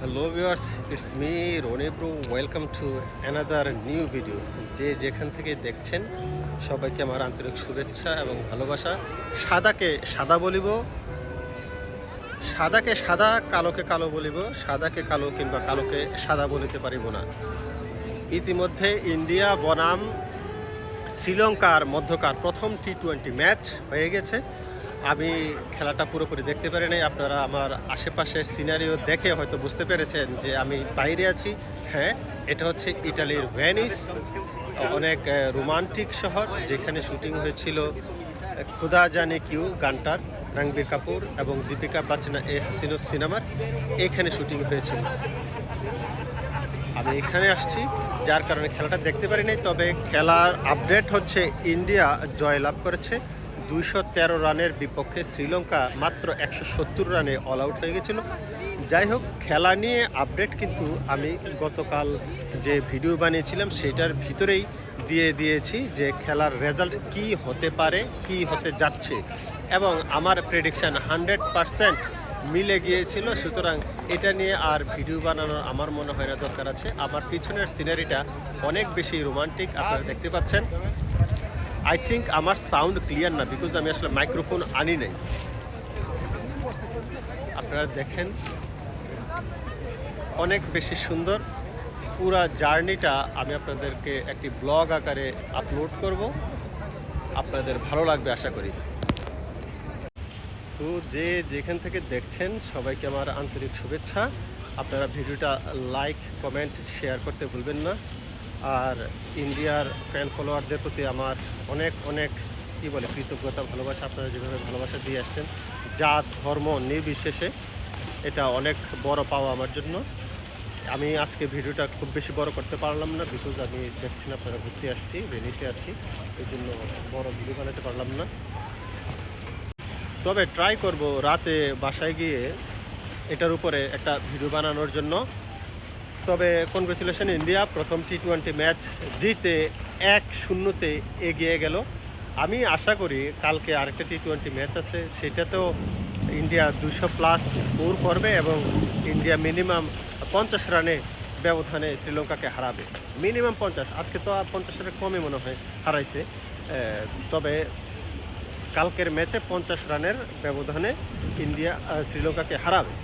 Hello viewers it's me Rony bro welcome to another new video যে যেখান থেকে দেখছেন, সবাইকে আমার আন্তরিক শুভেচ্ছা এবং ভালোবাসা। সাদাকে সাদা বলিব, সাদাকে সাদা, কালোকে কালো বলিব, সাদাকে কালো কিংবা কালোকে সাদা বলিতে পারিব না। ইতিমধ্যে ইন্ডিয়া, বনাম, শ্রীলঙ্কার মধ্যকার প্রথম টি টোয়েন্টি ম্যাচ হয়ে গেছে। আমি খেলাটা পুরোপুরি দেখতে পারি নাই। আপনারা আমার আশেপাশের সিনারিও দেখে হয়তো বুঝতে পেরেছেন যে আমি বাইরে আছি। হ্যাঁ এটা হচ্ছে ইটালির ভ্যানিস অনেক রোমান্টিক শহর যেখানে শুটিং হয়েছিল খুদা জানে কিউ, গানটার রণবীর কাপুর এবং দীপিকা বাচনা এ হাসিনো সিনেমার এখানে শুটিং হয়েছিল। আমি এখানে আসছি, যার কারণে খেলাটা দেখতে পারি নাই, তবে খেলার আপডেট হচ্ছে ইন্ডিয়া জয়লাভ করেছে। দুইশো তেরো রানের বিপক্ষে শ্রীলঙ্কা মাত্র একশো সত্তর রানে অল আউট হয়ে গেছিল। যাই হোক, খেলা নিয়ে আপডেট কিন্তু আমি গতকাল যে ভিডিও বানিয়েছিলাম সেটার ভিতরেই দিয়ে দিয়েছি যে খেলার রেজাল্ট কি হতে পারে, কি হতে যাচ্ছে এবং আমার প্রেডিকশান হান্ড্রেড পারসেন্ট মিলে গিয়েছিল। সুতরাং এটা নিয়ে আর ভিডিও বানানোর আমার মনে হয় না দরকার আছে। আমার পিছনের সিনারিটা অনেক বেশি রোমান্টিক আপনারা দেখতে পাচ্ছেন। আই থিঙ্ক আমার সাউন্ড ক্লিয়ার না বিকজ আমি আসলে মাইক্রোফোন আনি নাই। আপনারা দেখেন, অনেক বেশি সুন্দর। পুরা জার্নিটা আমি আপনাদেরকে একটি ব্লগ আকারে আপলোড করব। আপনাদের ভালো লাগবে, আশা করি। সো যে যেখান থেকে দেখছেন, সবাইকে আমার আন্তরিক শুভেচ্ছা। আপনারা ভিডিওটা লাইক কমেন্ট শেয়ার করতে ভুলবেন না। আর ইন্ডিয়ার ফ্যান ফলোয়ারদের প্রতি আমার অনেক অনেক, কী বলে, কৃতজ্ঞতা, ভালোবাসা। আপনারা যেভাবে ভালোবাসা দিয়ে আসছেন, জাত, ধর্ম, নির্বিশেষে এটা অনেক বড় পাওয়া আমার জন্য। আমি আজকে ভিডিওটা খুব বেশি বড় করতে পারলাম না বিকজ আমি দেখছি না আপনারা ঘুরতে আসছি ভেনিসে আছি, এই জন্য বড় ভিডিও বানাতে পারলাম না। তবে ট্রাই করব রাতে বাসায় গিয়ে এটার উপরে একটা ভিডিও বানানোর জন্য। তবে কনগ্রেচুলেশন ইন্ডিয়া, প্রথম টি টোয়েন্টি ম্যাচ জিতে এক শূন্যতে এগিয়ে গেল। আমি আশা করি কালকে আরেকটা টি টোয়েন্টি ম্যাচ আছে, সেটাতেও ইন্ডিয়া দুশো প্লাস স্কোর করবে এবং ইন্ডিয়া মিনিমাম পঞ্চাশ রানে ব্যবধানে শ্রীলঙ্কাকে হারাবে। মিনিমাম পঞ্চাশ, আজকে তো আর পঞ্চাশের কমই মনে হয় হারাইছে। তবে কালকের ম্যাচে পঞ্চাশ রানের ব্যবধানে ইন্ডিয়া শ্রীলঙ্কাকে হারাবে।